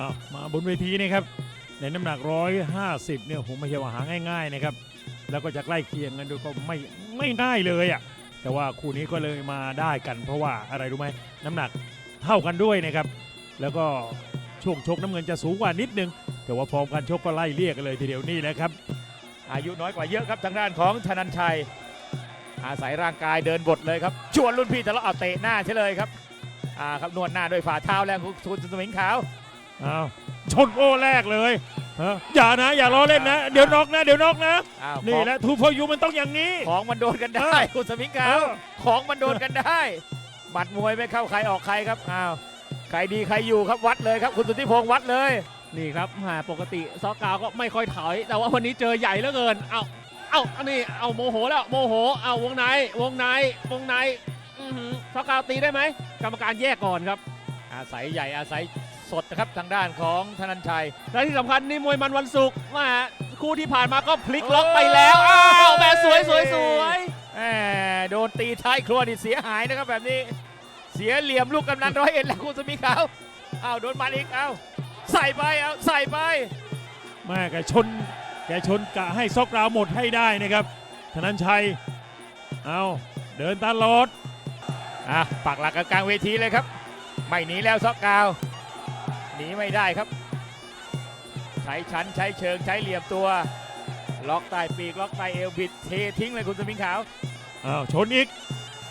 ามาบนเวทีนะครับในน้ำหนัก 150 เนี่ยผมไม่ใช่ว่าหาง่ายๆนะครับ แล้วก็จะใกล้เคียงกันด้วยก็ไม่ไม่ง่ายเลยอะแต่ว่าคู่นี้ก็เลยมาได้กัน เพราะว่าอะไรรู้ไหมน้ำหนักเท่ากันด้วยนะครับ แล้วก็ช่วงชกน้ำเงินจะสูงกว่านิดนึง แต่ว่าฟอร์มการชกก็ไล่เรียกกันเลยทีเดียวนี่นะครับ อายุน้อยกว่าเยอะครับทางด้านของธนันชัย อาศัยร่างกายเดินบทเลยครับชวนรุ่นพี่ทะเลาะเอาเตะหน้าเฉยเลยครับอ่าครับนวดหน้าด้วยฝ่าเท้าแรงของคุณสมิงขาวเอาชนโอ้แรกเลยเอออย่านะอย่าล้อเล่นนะ เดี๋ยวนอกนะ เดี๋ยวนอกนะ อ้าวนี่ของแหละทูฟอยูมันต้องอย่างนี้ ของมันโดนกันได้คุณสมิงขาวเออของมันโดนกันได้หมัดมวยไม่เข้าใครออกใครครับอ้าวใครดีใครอยู่ครับวัดเลยครับ คุณสุทธิพงศ์วัดเลย นี่ครับแหมปกติซอกกาวก็ไม่ค่อยถอย แต่ว่าวันนี้เจอใหญ่เหลือเกิน เอาเอาอันนี้เอาโมโหแล้วโมโห เอาวงในวงในวงในอื้อหือซอกกาวตีได้ไหมกรรมการแยกก่อนครับ อาศัยใหญ่อาศัย สดนะครับทางด้านของธนันชัย และที่สำคัญนี่มวยมันวันศุกร์แหมาคู่ที่ผ่านมาก็พลิกล็อกไปแล้วอ้าวแหม่สวยสวยสวยแหมโดนตีท้ายครัวนี่เสียหายนะครับแบบนี้ เสียเหลี่ยมลูกกำนันร้อยเอ็ดแล้วคุณสมิงขาวอ้าวโดนมาอีกอ้าวใส่ไปเอาใส่ไป แม่แกชนแกชนกะให้ซอกราวหมดให้ได้นะครับธนันชัย เอาเดินตลอด อะปักหลักกลางเวทีเลยครับ ไม่หนีแล้วซอกกาว หนีไม่ได้ครับ ใช้ชั้นใช้เชิงใช้เหลี่ยมตัว ล็อกใต้ปีกล็อกใต้เอวบิดเททิ้งเลยคุณสมิงขาวเอาชนอีก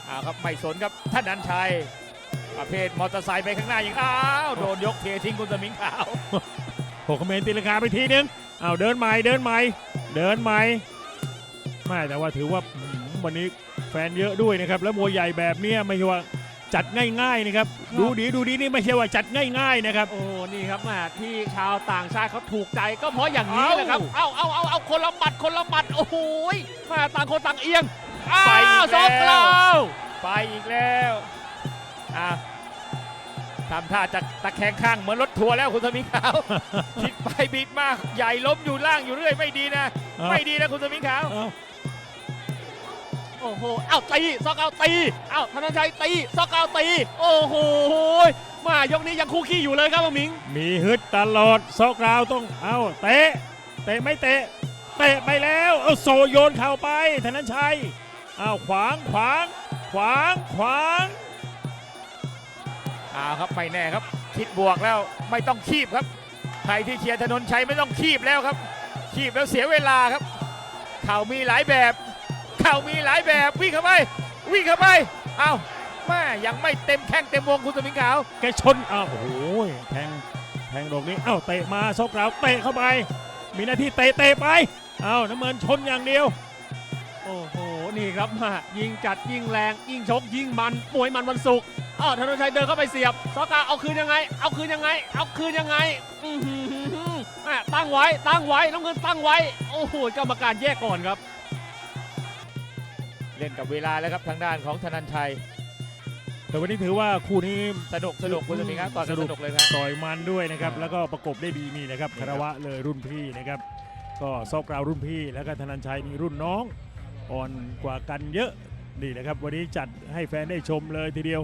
อ้าวครับไม่สนครับท่านนันชัยประเภทมอเตอร์ไซค์ไปข้างหน้าอย่างอ้าวโดนยกเททิ้งคุณสมิงขาวหกคอมเมนต์ตีลังกาไปทีนึงเอาเดินใหม่เดินใหม่เดินใหม่ไม่แต่ว่าถือว่าอืมวันนี้แฟนเยอะด้วยนะครับ แล้วมวยใหญ่แบบเนี้ยไม่ใช่ว่า จัดง่ายๆนะครับดูดีดูดีนี่ไม่ใช่ว่าจัดง่ายๆนะครับ โอ้ นี่ครับแหมาที่ชาวต่างชาติเขาถูกใจก็เพราะอย่างนี้แหละครับ เอาเอาเอาเอาคนละหมัดคนละหมัดโอ้โหยแหมาต่างคนต่างเอียงอ้าไปอีวกซอกแล้วกาวไปอีกแล้วอะทำท่าจะตะแคงข้างเหมือนรถทัวร์แล้วคุณสมิงขาว คิดไปบิดมาก ใหญ่ล้มอยู่ล่างอยู่เรื่อยไม่ดีนะเอาไม่ดีนะคุณสมิงขาว เอาโอ้โหเอาตีซอกกาวตีเอาธนชัยตีซอกกาวตีโอ้โหยแมายกนี้ยังคู่ขี้อยู่เลยครับหมิงมีฮึดตลอดซอกราวต้องเอาเตะเตะไม่เตะเตะไปแล้วเอาโซโยนเข่าไปธนันชัยเอาขวางขวางขวางขวางอ้าวครับไม่แน่ครับ คิดบวกแล้วไม่ต้องคีบครับใครที่เชียร์ถนนชัยไม่ต้องคีบแล้วครับ คีบแล้วเสียเวลาครับเข่ามีหลายแบบ เข่ามีหลายแบบวิ่งเข้าไป วิ่งเข้าไปอ้าวแม่ยังไม่เต็มแข้งเต็มวงคุณสมิงขาว แกชนอ้าวโอ้โหแทงแทงดอกนี้เอ้าเตะมาซอกราวเตะเข้าไป มีหน้าที่เตะเตะไปเอ้าน้ำเงินชนอย่างเดียว โอ้โห นี่ครับแมายิงจัดยิงแรง ยิงชกยิงมันมวยมันวันศุกร์อ้าวธนชัยเดินเข้าไปเสียบซอกาวเอาคืนยังไง เอาคืนยังไง เอาคืนยังไงอื้อหือแม่ตั้งไว้ตั้งไว้น้ำเงินตั้งไว้ โอ้โหกรรมการแยกก่อนครับ เล่นกับเวลาแล้วครับทางด้านของธนันชัย แต่วันนี้ถือว่าคู่นี้สนุกสนุกคุณสมิงครับก่อนจะสนุสกนุกเลยครับต่อยมันด้วยนะครับ แล้วก็ประกบได้ดีนี่นะครับคารวะเลยรุ่นพี่นะครับ ก็ซอกราวรุ่นพี่ แล้วก็ธนันชัยนี่รุ่นน้อง อ่อนกว่ากันเยอะนี่นะครับวันนี้จัดให้แฟนได้ชมเลยทีเดียว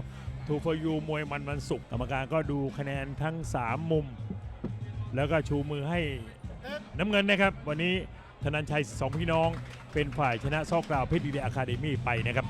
ทูฟยูมวยมันวันศุกร์กรรมการก็ดูคะแนนทั้ง 3 มุม แล้วก็ชูมือให้น้ำเงินนะครับ วันนี้ ธนันชัยสองพี่น้อง เป็นฝ่ายชนะซอกกล่าวเพชรดีเดอะคาเดมี่ไปนะครับ